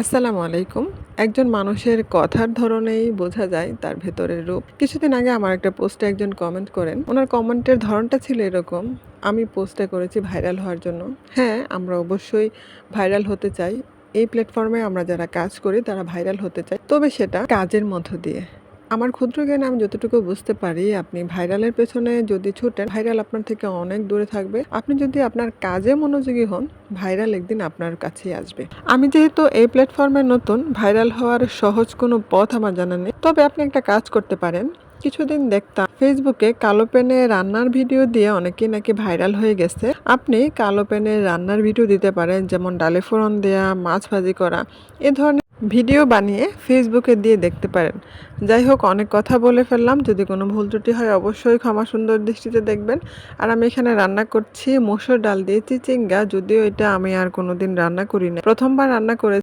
আসসালামু আলাইকুম। একজন মানুষের কথার ধরনেই বোঝা যায় তার ভেতরের রূপ। কিছুদিন আগে আমার একটা পোস্টে একজন কমেন্ট করেন, ওনার কমেন্টের ধরনটা ছিল এরকম। আমি পোস্টটা করেছি ভাইরাল হওয়ার জন্য। হ্যাঁ আমরা অবশ্যই ভাইরাল হতে চাই। এই প্ল্যাটফর্মে আমরা যারা কাজ করি, তারা ভাইরাল হতে চাই তবে সেটা কাজের মধ্য দিয়ে। আমার ক্ষুদ্র জ্ঞানে আমি যতটুকু বুঝতে পারি, আপনি ভাইরালের পেছনে যদি ছুটেন, ভাইরাল আপনার থেকে অনেক দূরে থাকবে। আপনি যদি আপনার কাজে মনোযোগী হন, ভাইরাল একদিন আপনার কাছেই আসবে। আমি যেহেতু এই প্ল্যাটফর্মে নতুন, ভাইরাল হওয়ার সহজ কোনো পথ আমার জানা নেই। তবে আপনি একটা কাজ করতে পারেন। কিছুদিন দেখতাম, ফেসবুকে কালো পেনে রান্নার ভিডিও দিয়ে অনেকেই নাকি ভাইরাল হয়ে গেছে। আপনি কালো পেনে রান্নার ভিডিও দিতে পারেন, যেমন ডালে ফোড়ন দেয়া, মাছ ভাজি করা, এ ধরনের ভিডিও বানিয়ে ফেসবুকে দিয়ে দেখতে পারেন। যাই হোক, অনেক কথা বলে ফেললাম। যদি কোনো ভুল ত্রুটি হয়, অবশ্যই ক্ষমা সুন্দর দৃষ্টিতে দেখবেন। আর আমি এখানে রান্না করছি মসুর ডাল দিয়ে চিচিঙ্গা। যদিও এটা আমি আর কোনোদিন রান্না করি না প্রথমবার রান্না করে